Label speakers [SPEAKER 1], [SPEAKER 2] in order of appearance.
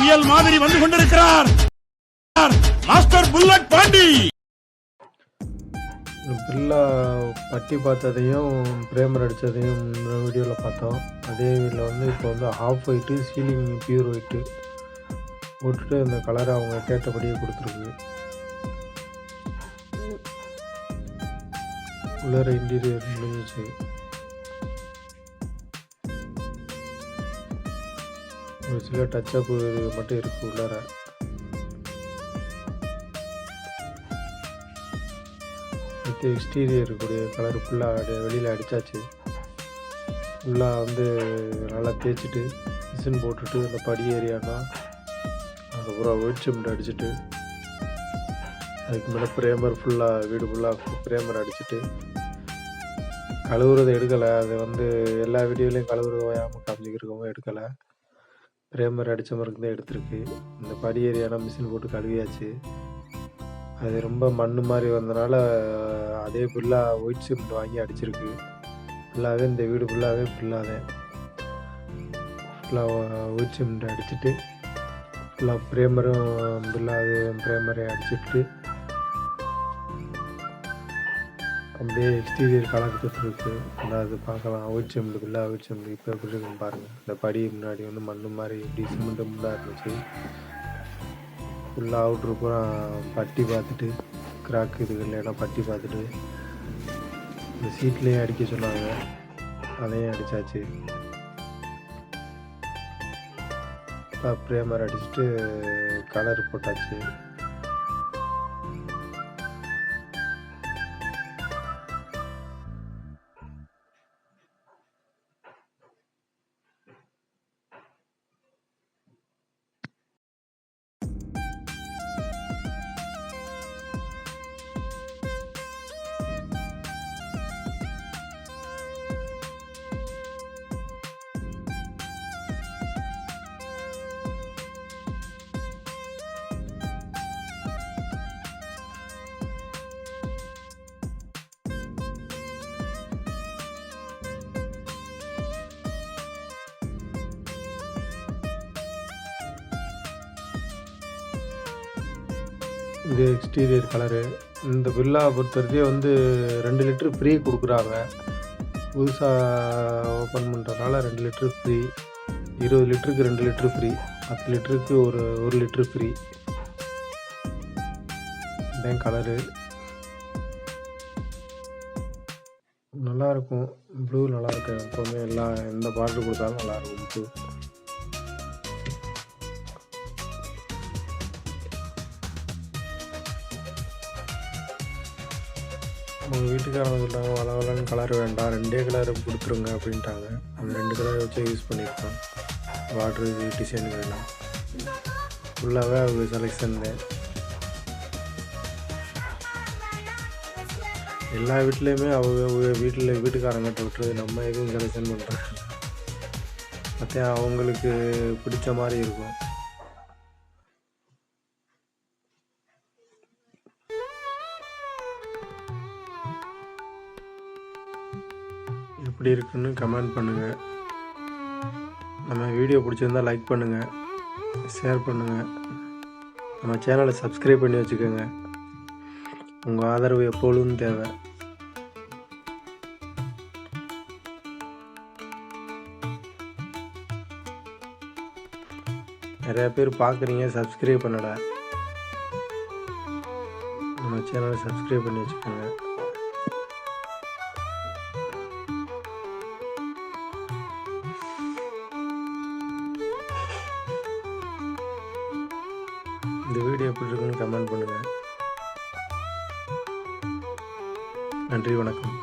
[SPEAKER 1] புயல் மாதிரி வந்து கொண்டிருக்கிறார். Master bullet Pandi.
[SPEAKER 2] பில்லா பட்டி பார்த்ததையும் பிரேமர் அடித்ததையும் வீடியோவில் பார்த்தோம். அதே இதில் வந்து இப்போ வந்து off white ceiling pure white போட்டுட்டு அந்த கலரை அவங்க கேட்டபடியே கொடுத்துருக்கு. உள்ளார இன்டீரியர் முடிஞ்சிச்சு. ஒரு சில டச்சப் இது மட்டும் இருக்குது உள்ளார. அடுத்து எக்ஸ்டீரியர் கூடிய கலர் ஃபுல்லாக வெளியில் அடித்தாச்சு ஃபுல்லாக வந்து நல்லா தேய்ச்சிட்டு மிஷின் போட்டுட்டு அந்த படி ஏரியானா அதுக்கப்புறம் ஒயிட் சிமெண்ட் அடிச்சுட்டு அதுக்கு மேலே பிரேமர் ஃபுல்லாக வீடு ஃபுல்லாக பிரேமர் அடிச்சுட்டு கழுவுறதை எடுக்கலை. அது வந்து எல்லா வீடியோலையும் கழுவுறது ஓயாமல் காமிச்சிக்கிறவங்க எடுக்கலை. பிரேமர் அடித்த மருக்கு தான் எடுத்திருக்கு. இந்த படி மிஷின் போட்டு கழுவியாச்சு. அது ரொம்ப மண் மாதிரி வந்தனால அதே ஃபுல்லாக ஒயிட் சிமெண்ட் வாங்கி அடிச்சிருக்கு. ஃபுல்லாகவே இந்த வீடு ஃபுல்லாகவே ஃபுல்லாக ஃபுல்லாக ஒயிட் சிமெண்ட் அடிச்சுட்டு ஃபுல்லாக பிரேமரும் ஃபுல்லாக அது பிரேமரை அடிச்சுட்டு அப்படியே எக்ஸ்டீரியர் கலர் இருக்குது ஆனால் அது பார்க்கலாம். அவுட் சிமெண்ட் ஃபுல்லாக ஒயிட் இப்போ எப்படி இருக்குன்னு பாருங்கள் இந்த படி முன்னாடி வந்து மண் மாதிரி இப்படி சிமெண்ட்டு ஃபுல்லாக இருந்துச்சு. ஃபுல்லாக அவுட்ரு பூரா பட்டி பார்த்துட்டு கிராக் இதுகள் இல்லைன்னா பட்டி பார்த்துட்டு இந்த சீட்லேயே அடிக்க சொன்னாங்க. அதையும் அடித்தாச்சு பிரேமர் அடிச்சுட்டு கலர் போட்டாச்சு. இது எக்ஸ்டீரியர் கலரு இந்த வில்லா பொறுத்தவரைக்கும் வந்து ரெண்டு லிட்டரு ஃப்ரீ கொடுக்குறாங்க. புதுசாக ஓப்பன் பண்ணுறதுனால ரெண்டு லிட்டரு ஃப்ரீ இருபது லிட்டருக்கு ரெண்டு லிட்டரு ஃப்ரீ பத்து லிட்டருக்கு ஒரு ஒரு லிட்டரு ஃப்ரீ இதான் கலரு நல்லாயிருக்கும். ப்ளூ நல்லாயிருக்கும். எப்போவுமே எல்லா எந்த பாட்டு கொடுத்தாலும் நல்லாயிருக்கும். ப்ளூ அவங்க வீட்டுக்காரங்க சொல்லிட்டாங்க வள வளன்னு கலர் வேண்டாம் ரெண்டே கலர் கொடுத்துருங்க அப்படின்ட்டாங்க. அந்த ரெண்டு கலர் வச்சு யூஸ் பண்ணியிருக்கோம் வாட்ரு டிசைன் வேணும் ஃபுல்லாகவே அவங்க செலெக்ஷன் எல்லா வீட்லேயுமே அவங்க வீட்டில் வீட்டுக்காரங்கிட்ட விட்டுறது நம்ம எதுவும் செலெக்ஷன் பண்ணுறாங்க மற்ற அவங்களுக்கு பிடிச்ச மாதிரி இருக்கும். எப்படி இருக்குன்னு கமெண்ட் பண்ணுங்கள் நம்ம வீடியோ பிடிச்சிருந்தா லைக் பண்ணுங்கள் ஷேர் பண்ணுங்கள் நம்ம சேனலை சப்ஸ்கிரைப் பண்ணி வச்சுக்கோங்க. உங்கள் ஆதரவு எப்பொழுதும் தேவை. நிறைய பேர் பார்க்குறீங்க சப்ஸ்கிரைப் பண்ணலை. நம்ம சேனலை சப்ஸ்கிரைப் பண்ணி வச்சுக்கோங்க. இந்த வீடியோ எப்படி இருக்குன்னு கமெண்ட் பண்ணுங்கள் நன்றி வணக்கம்.